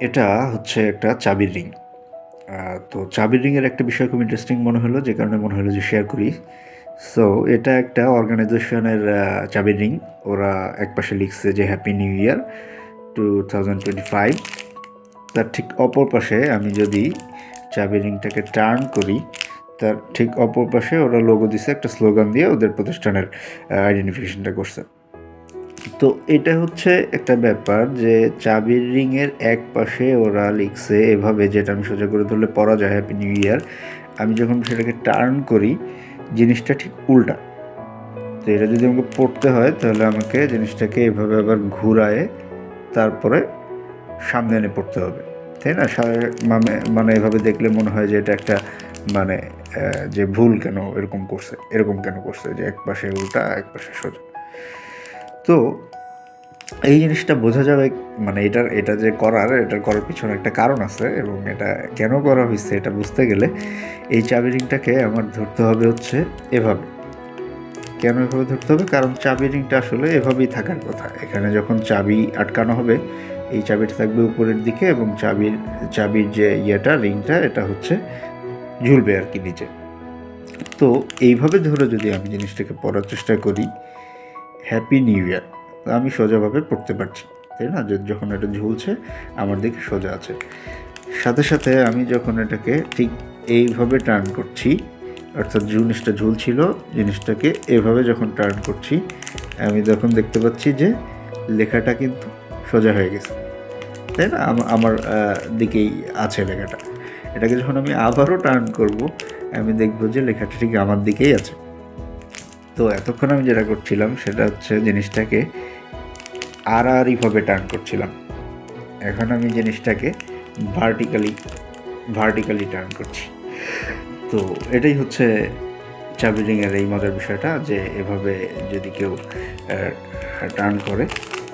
এটা হচ্ছে একটা চাবির রিং। তো চাবির রিংয়ের একটা বিষয় খুব ইন্টারেস্টিং মনে হলো, যে কারণে মনে হলো যে শেয়ার করি। সো এটা একটা অর্গানাইজেশনের চাবির রিং। ওরা একপাশে লিখছে যে happy new year two thousand twenty five তার ঠিক অপর পাশে আমি যদি চাবি রিংটাকে টার্ন করি, তার ঠিক অপর পাশে ওরা লোগো দিছে, একটা স্লোগান দিয়ে ওদের প্রতিষ্ঠানের আইডেন্টিফিকেশনটা করছে। তো এটা হচ্ছে একটা ব্যাপার যে চাবির রিংয়ের এক পাশে ওরা লিখছে এভাবে, যেটা আমি সোজা করে ধরলে পড়া যায় হ্যাপি নিউ ইয়ার আমি যখন সেটাকে টার্ন করি, জিনিসটা ঠিক উল্টা। তো এটা যদি আমাকে পড়তে হয়, তাহলে আমাকে জিনিসটাকে এভাবে আবার ঘুরায়ে তারপরে সামনে এনে পড়তে হবে। তাই না? মানে মানে এভাবে দেখলে মনে হয় যে এটা একটা মানে যে ভুল কেন এরকম করছে, এরকম কেন করছে, যে এক পাশে উল্টা, এক পাশে সোজা। তো এই জিনিসটা বোঝা যাবে মানে এটার, এটা যে করার, এটার করার পিছনে একটা কারণ আছে এবং এটা কেন করা হয়েছে এটা বুঝতে গেলে এই চাবি রিংটাকে আমার ধরতে হবে হচ্ছে এভাবে। কেন এভাবে ধরতে হবে? কারণ চাবি রিংটা আসলে এভাবেই থাকার কথা। এখানে যখন চাবি আটকানো হবে, এই চাবিটা থাকবে উপরের দিকে এবং চাবির চাবির যে ইয়েটা, রিংটা, এটা হচ্ছে ঝুলবে আর কি নিচে। তো এইভাবে ধরে যদি আমি জিনিসটাকে পড়ার চেষ্টা করি হ্যাপি নিউ ইয়ার আমি সোজাভাবে পড়তে পারছি, তাই না? যখন এটা ঝুলছে, আমার দিকে সোজা আছে। সাথে সাথে আমি যখন এটাকে ঠিক এইভাবে টার্ন করছি, অর্থাৎ জিনিসটা ঝুলছিল, জিনিসটাকে এভাবে যখন টার্ন করছি, আমি তখন দেখতে পাচ্ছি যে লেখাটা কিন্তু সোজা হয়ে গেছে। তাই না? আমার দিকেই আছে লেখাটা। এটাকে যখন আমি আবারও টার্ন করব, আমি দেখব যে লেখাটা ঠিক আমার দিকেই আছে। তো এতক্ষণ আমি যেটা করছিলাম সেটা হচ্ছে জিনিসটাকে আড়াআড়িভাবে টার্ন করছিলাম। এখন আমি জিনিসটাকে ভার্টিক্যালি ভার্টিক্যালি টার্ন করছি। তো এটাই হচ্ছে চাবিলিংয়ের এই মজার বিষয়টা যে এভাবে যদি কেউ টার্ন করে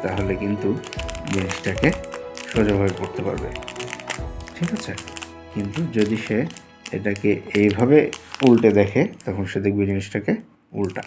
তাহলে কিন্তু জিনিসটাকে সোজাভাবে করতে পারবে। ঠিক আছে? কিন্তু যদি সে এটাকে এইভাবে উল্টে দেখে তখন সে দেখবে জিনিসটাকে उल्टा।